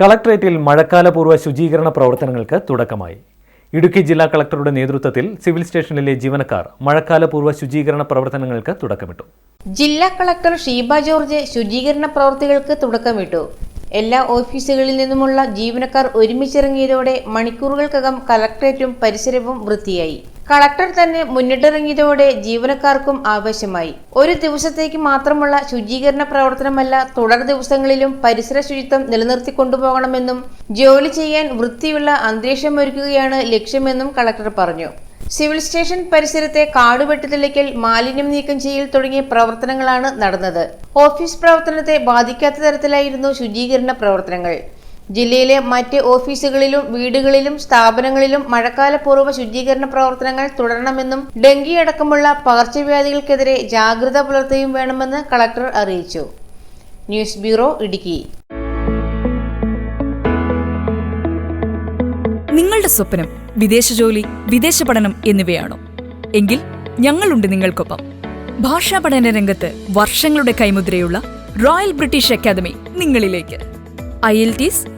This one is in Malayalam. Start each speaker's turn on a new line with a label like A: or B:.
A: കളക്ടറേറ്റിൽ മഴക്കാലപൂർവ ശുചീകരണ പ്രവർത്തനങ്ങൾക്ക് തുടക്കമായി. ഇടുക്കി ജില്ലാ കളക്ടറുടെ നേതൃത്വത്തിൽ സിവിൽ സ്റ്റേഷനിലെ ജീവനക്കാർ മഴക്കാലപൂർവ ശുചീകരണ പ്രവർത്തനങ്ങൾക്ക് തുടക്കമിട്ടു.
B: ജില്ലാ കളക്ടർ ഷീബ ജോർജ് ശുചീകരണ പ്രവർത്തികൾക്ക് തുടക്കമിട്ടു. എല്ലാ ഓഫീസുകളിൽ നിന്നുമുള്ള ജീവനക്കാർ ഒരുമിച്ചിറങ്ങിയതോടെ മണിക്കൂറുകൾക്കകം കളക്ട്രേറ്റും പരിസരവും വൃത്തിയായി. കളക്ടർ തന്നെ മുന്നിട്ടിറങ്ങിയതോടെ ജീവനക്കാർക്കും ആവേശമായി. ഒരു ദിവസത്തേക്ക് മാത്രമുള്ള ശുചീകരണ പ്രവർത്തനമല്ല തുടർ ദിവസങ്ങളിലും പരിസര ശുചിത്വം നിലനിർത്തി കൊണ്ടുപോകണമെന്നും ജോലി ചെയ്യാൻ വൃത്തിയുള്ള അന്തരീക്ഷം ഒരുക്കുകയാണ് ലക്ഷ്യമെന്നും കളക്ടർ പറഞ്ഞു. സിവിൽ സ്റ്റേഷൻ പരിസരത്തെ കാടുവെട്ടിത്തെളിക്കൽ മാലിന്യം നീക്കം ചെയ്യൽ തുടങ്ങിയ പ്രവർത്തനങ്ങളാണ് നടന്നത്. ഓഫീസ് പ്രവർത്തനത്തെ ബാധിക്കാത്ത തരത്തിലായിരുന്നു ശുചീകരണ പ്രവർത്തനങ്ങൾ. ജില്ലയിലെ മറ്റ് ഓഫീസുകളിലും വീടുകളിലും സ്ഥാപനങ്ങളിലും മഴക്കാലപൂർവ ശുചീകരണ പ്രവർത്തനങ്ങൾ തുടരണമെന്നും ഡെങ്കി അടക്കമുള്ള പകർച്ചവ്യാധികൾക്കെതിരെ ജാഗ്രത പുലർത്തുകയും വേണമെന്ന് കളക്ടർ അറിയിച്ചു. News bureau Idukki.
C: നിങ്ങളുടെ സ്വപ്നം വിദേശ ജോലി വിദേശ പഠനം എന്നിവയാണോ? എങ്കിൽ ഞങ്ങളുണ്ട് നിങ്ങൾക്കൊപ്പം. ഭാഷാ പഠന രംഗത്ത് വർഷങ്ങളുടെ കൈമുദ്രയുള്ള റോയൽ ബ്രിട്ടീഷ് അക്കാദമി നിങ്ങളിലേക്ക്. IELTS